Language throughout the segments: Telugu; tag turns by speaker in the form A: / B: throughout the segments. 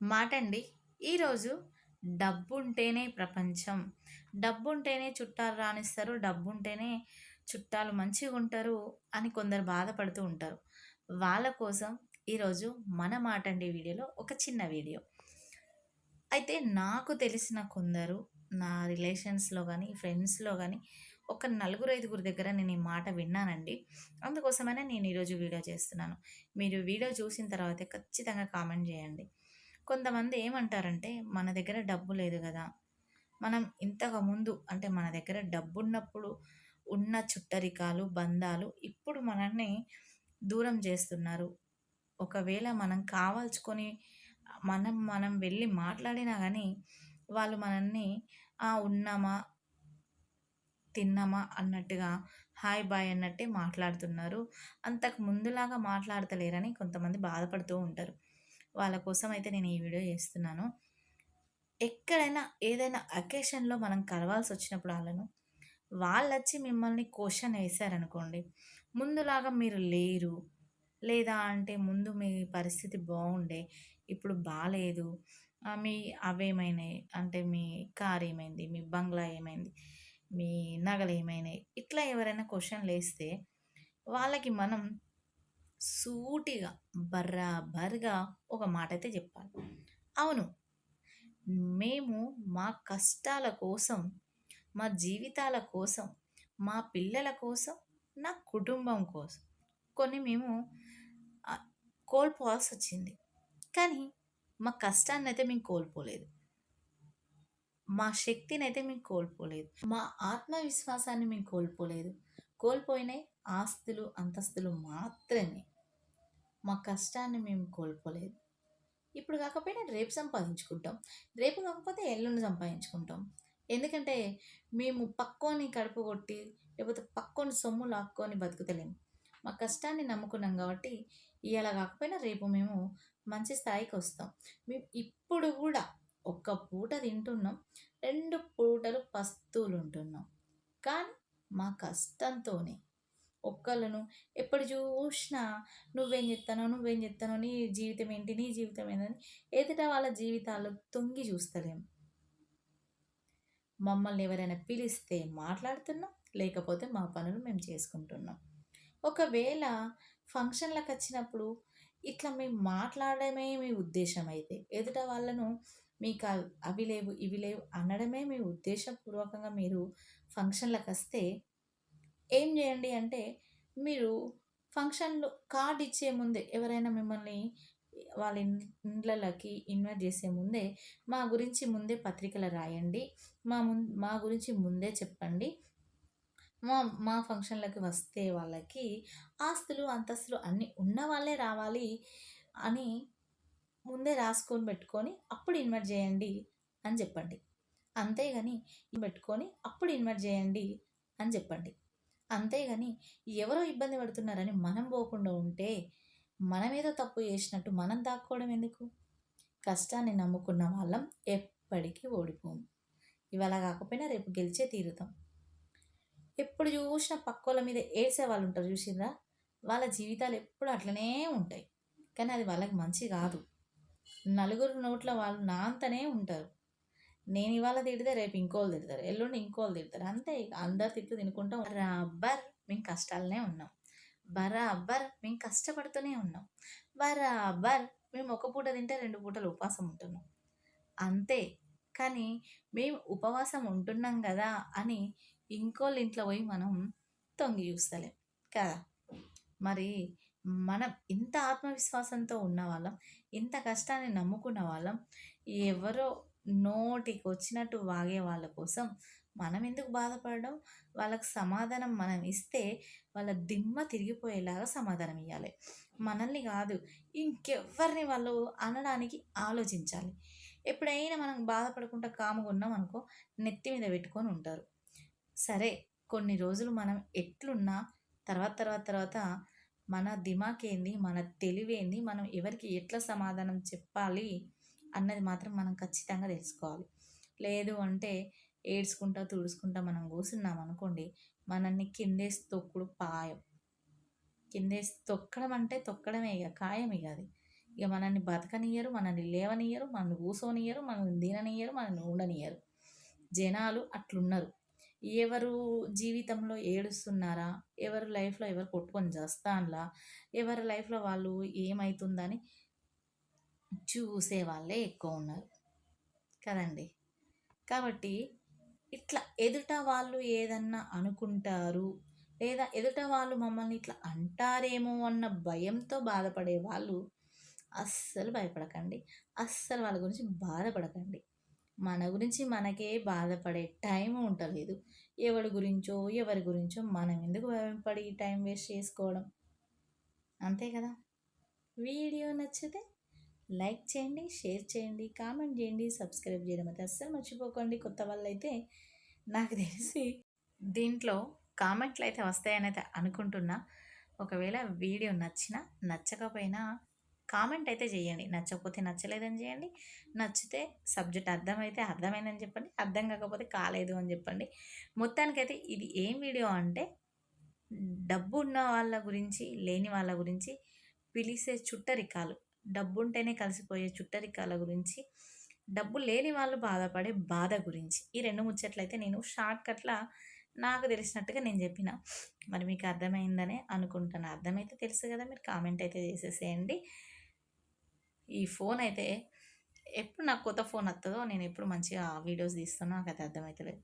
A: మాట అండి ఈరోజు డబ్బుంటేనే ప్రపంచం. డబ్బుంటేనే చుట్టాలు రాణిస్తారు డబ్బుంటేనే చుట్టాలు మంచిగా ఉంటారు అని కొందరు బాధపడుతూ ఉంటారు. వాళ్ళ కోసం ఈరోజు మన మాట అండి వీడియోలో ఒక చిన్న వీడియో. అయితే నాకు తెలిసిన కొందరు నా రిలేషన్స్లో కానీ ఫ్రెండ్స్లో కానీ ఒక నలుగురు ఐదుగురు దగ్గర నేను ఈ మాట విన్నానండి. అందుకోసమైనా నేను ఈరోజు వీడియో చేస్తున్నాను. మీరు వీడియో చూసిన తర్వాత ఖచ్చితంగా కామెంట్ చేయండి. కొంతమంది ఏమంటారంటే మన దగ్గర డబ్బు లేదు కదా. మనం ఇంతకు ముందు అంటే మన దగ్గర డబ్బు ఉన్నప్పుడు ఉన్న చుట్టరికాలు బంధాలు ఇప్పుడు మనల్ని దూరం చేస్తున్నారు. ఒకవేళ మనం కావాల్చుకొని మనం మనం వెళ్ళి మాట్లాడినా కానీ వాళ్ళు మనల్ని ఉన్నామా? తిన్నామా? అన్నట్టుగా హాయ్ బాయ్ అన్నట్టే మాట్లాడుతున్నారు. అంతకు ముందులాగా మాట్లాడతలేరని కొంతమంది బాధపడుతూ ఉంటారు. వాళ్ళ కోసం అయితే నేను ఈ వీడియో చేస్తున్నాను. ఎక్కడైనా ఏదైనా అకేషన్లో మనం కలవాల్సి వచ్చినప్పుడు వాళ్ళను వాళ్ళు వచ్చి మిమ్మల్ని క్వశ్చన్ వేశారనుకోండి ముందులాగా మీరు లేరు. లేదా అంటే ముందు మీ పరిస్థితి బాగుండే ఇప్పుడు బాగాలేదు మీ అవేమైనాయి అంటే మీ కార్ ఏమైంది మీ బంగ్లా ఏమైంది మీ నగలు ఏమైనాయి ఇట్లా ఎవరైనా క్వశ్చన్లు వేస్తే వాళ్ళకి మనం సూటిగా బర్రాబర్గా ఒక మాట అయితే చెప్పాలి. అవును మేము మా కష్టాల కోసం మా జీవితాల కోసం మా పిల్లల కోసం నా కుటుంబం కోసం కొన్ని మేము కోల్పోవాల్సి వచ్చింది. కానీ మా కష్టాన్ని అయితే మేము కోల్పోలేదు. మా శక్తిని అయితే మేము కోల్పోలేదు. మా ఆత్మవిశ్వాసాన్ని మేము కోల్పోలేదు. కోల్పోయినాయి ఆస్తులు అంతస్తులు మాత్రమే. మా కష్టాన్ని మేము కోల్పోలేదు. ఇప్పుడు కాకపోయినా రేపు సంపాదించుకుంటాం. రేపు కాకపోతే ఎల్లుండి సంపాదించుకుంటాం. ఎందుకంటే మేము పక్కోని కడుపు కొట్టి లేకపోతే పక్కోని సొమ్ము లాక్కొని బతుకుతలేము మా కష్టాన్ని నమ్ముకున్నాం కాబట్టి ఇవాళ కాకపోయినా రేపు మేము మంచి స్థాయికి వస్తాం. మేము ఇప్పుడు కూడా ఒక్క పూట తింటున్నాం. రెండు పూటలు పస్తులు ఉంటున్నాం. కానీ మా కష్టంతోనే ఒక్కళ్ళను ఎప్పుడు చూసినా నువ్వేం చెప్తానో నువ్వేం చెప్తానో నీ జీవితం ఏంటి నీ జీవితం ఏంటని ఎదుట వాళ్ళ జీవితాలు తొంగి చూస్తలేం. మమ్మల్ని ఎవరైనా పిలిస్తే మాట్లాడుతున్నాం లేకపోతే మా పనులు మేము చేసుకుంటున్నాం. ఒకవేళ ఫంక్షన్లకు వచ్చినప్పుడు ఇట్లా మేము మాట్లాడమే మీ ఉద్దేశం అయితే ఎదుట వాళ్ళను మీకు అవి లేవు ఇవి లేవు అనడమే మీ ఉద్దేశపూర్వకంగా మీరు ఫంక్షన్లకు వస్తే ఏం చేయండి అంటే మీరు ఫంక్షన్లో కార్డ్ ఇచ్చే ముందే ఎవరైనా మిమ్మల్ని వాళ్ళ ఇండ్లకి ఇన్వైట్ చేసే ముందే మా గురించి ముందే పత్రికలు రాయండి. మా ముం మా గురించి ముందే చెప్పండి. మా మా ఫంక్షన్లకి వస్తే వాళ్ళకి ఆస్తులు అంతస్తులు అన్నీ ఉన్న వాళ్ళే రావాలి అని ముందే రాసుకొని పెట్టుకొని అప్పుడు ఇన్వైట్ చేయండి అని చెప్పండి. అంతేగాని పెట్టుకొని అప్పుడు ఇన్వైట్ చేయండి అని చెప్పండి. అంతేగాని ఎవరో ఇబ్బంది పడుతున్నారని మనం పోకుండా ఉంటే మనమేదో తప్పు చేసినట్టు మనం దాక్కోవడం ఎందుకు? కష్టాన్ని నమ్ముకున్న వాళ్ళం ఎప్పటికీ ఓడిపోము. ఇవాళ కాకపోయినా రేపు గెలిచే తీరుతాం. ఎప్పుడు చూసిన పక్కోళ్ళ మీద ఏడ్చే వాళ్ళు ఉంటారు చూసిందా వాళ్ళ జీవితాలు ఎప్పుడు అట్లనే ఉంటాయి. కానీ అది వాళ్ళకి మంచి కాదు. నలుగురు నోట్ల వాళ్ళు నా అంతనే ఉంటారు. నేను ఇవాళ తిడితే రేపు ఇంకోళ్ళు తిడతారు. ఎల్లుండి ఇంకోళ్ళు తిడతారు. అంతే అందరు తిట్లు తినుకుంటాం. బరాబర్ మేము కష్టాలనే ఉన్నాం. బరాబర్ మేము కష్టపడుతూనే ఉన్నాం. బరాబర్ మేము ఒక పూట తింటే రెండు పూటలు ఉపవాసం ఉంటున్నాం. అంతే. కానీ మేము ఉపవాసం ఉంటున్నాం కదా అని ఇంకోళ్ళ ఇంట్లో పోయి మనం తొంగి చూస్తలేం కదా. మరి మనం ఇంత ఆత్మవిశ్వాసంతో ఉన్న వాళ్ళం ఇంత కష్టాన్ని నమ్ముకున్న వాళ్ళం ఎవరో నోటికి వచ్చినట్టు వాగే వాళ్ళ కోసం మనం ఎందుకు బాధపడడం? వాళ్ళకి సమాధానం మనం ఇస్తే వాళ్ళ దిమ్మ తిరిగిపోయేలాగా సమాధానం ఇవ్వాలి మనల్ని కాదు ఇంకెవరిని వాళ్ళు అనడానికి ఆలోచించాలి. ఎప్పుడైనా మనం బాధపడకుండా కాముగా ఉన్నాం అనుకో నెత్తి మీద పెట్టుకొని ఉంటారు. సరే కొన్ని రోజులు మనం ఎట్లున్నా తర్వాత తర్వాత తర్వాత మన దిమాకేంది మన తెలివేంది మనం ఎవరికి ఎట్లా సమాధానం చెప్పాలి? అన్నది మాత్రం మనం ఖచ్చితంగా తెలుసుకోవాలి. లేదు అంటే ఏడ్చుకుంటా తుడుచుకుంటా మనం కూర్చున్నాం అనుకోండి మనల్ని కిందేసి తొక్కుడు పాయం. కిందేసి తొక్కడం అంటే తొక్కడమే ఇక ఖాయం ఇక అది. ఇక మనల్ని బతకనియ్యరు మనల్ని లేవనియ్యరు మనల్ని కూసోనియ్యరు మనల్ని తిననియ్యరు మనల్ని ఉండనియ్యరు జనాలు అట్లున్నారు. ఎవరు జీవితంలో ఏడుస్తున్నారా? ఎవరి లైఫ్లో ఎవరు కొట్టుకొని చేస్తాన్లా? ఎవరి లైఫ్లో వాళ్ళు ఏమవుతుందని చూసే వాళ్ళే ఎక్కువ ఉన్నారు కదండి? కాబట్టి ఇట్లా ఎదుట వాళ్ళు ఏదన్నా అనుకుంటారు లేదా ఎదుట వాళ్ళు మమ్మల్ని ఇట్లా అంటారేమో అన్న భయంతో బాధపడే వాళ్ళు అస్సలు భయపడకండి. అస్సలు వాళ్ళ గురించి బాధపడకండి. మన గురించి మనకే బాధపడే టైం ఉండలేదు. ఎవరి గురించో ఎవరి గురించో మనం ఎందుకు భయపడి టైం వేస్ట్ చేసుకోవడం? అంతే కదా? వీడియో నచ్చితే లైక్ చేయండి షేర్ చేయండి కామెంట్ చేయండి సబ్స్క్రైబ్ చేయడం అయితే అస్సలు మర్చిపోకండి. కొత్త వాళ్ళు అయితే నాకు తెలిసి దీంట్లో కామెంట్లు అయితే వస్తాయని అయితే అనుకుంటున్నా. ఒకవేళ వీడియో నచ్చినా నచ్చకపోయినా కామెంట్ అయితే చేయండి. నచ్చకపోతే నచ్చలేదని చేయండి. నచ్చితే సబ్జెక్ట్ అర్థమైతే అర్థమైందని చెప్పండి. అర్థం కాకపోతే కాలేదు అని చెప్పండి. మొత్తానికైతే ఇది ఏం వీడియో అంటే డబ్బు ఉన్న వాళ్ళ గురించి లేని వాళ్ళ గురించి పిలిసే చుట్టరికాలు. డబ్బు ఉంటేనే కలిసిపోయే చుట్టరికాల గురించి డబ్బు లేని వాళ్ళు బాధపడే బాధ గురించి. ఈ రెండు ముచ్చట్లయితే నేను షార్ట్ కట్లా నాకు తెలిసినట్టుగా నేను చెప్పిన. మరి మీకు అర్థమైందనే అనుకుంటున్నా. అర్థమైతే తెలుసు కదా మీరు కామెంట్ అయితే చేసేసేయండి. ఈ ఫోన్ అయితే ఎప్పుడు నాకు కొత్త ఫోన్ వస్తుందో నేను ఎప్పుడు మంచిగా వీడియోస్ తీస్తానో నాకు అది అర్థమవుతలేదు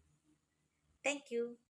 A: థ్యాంక్ యూ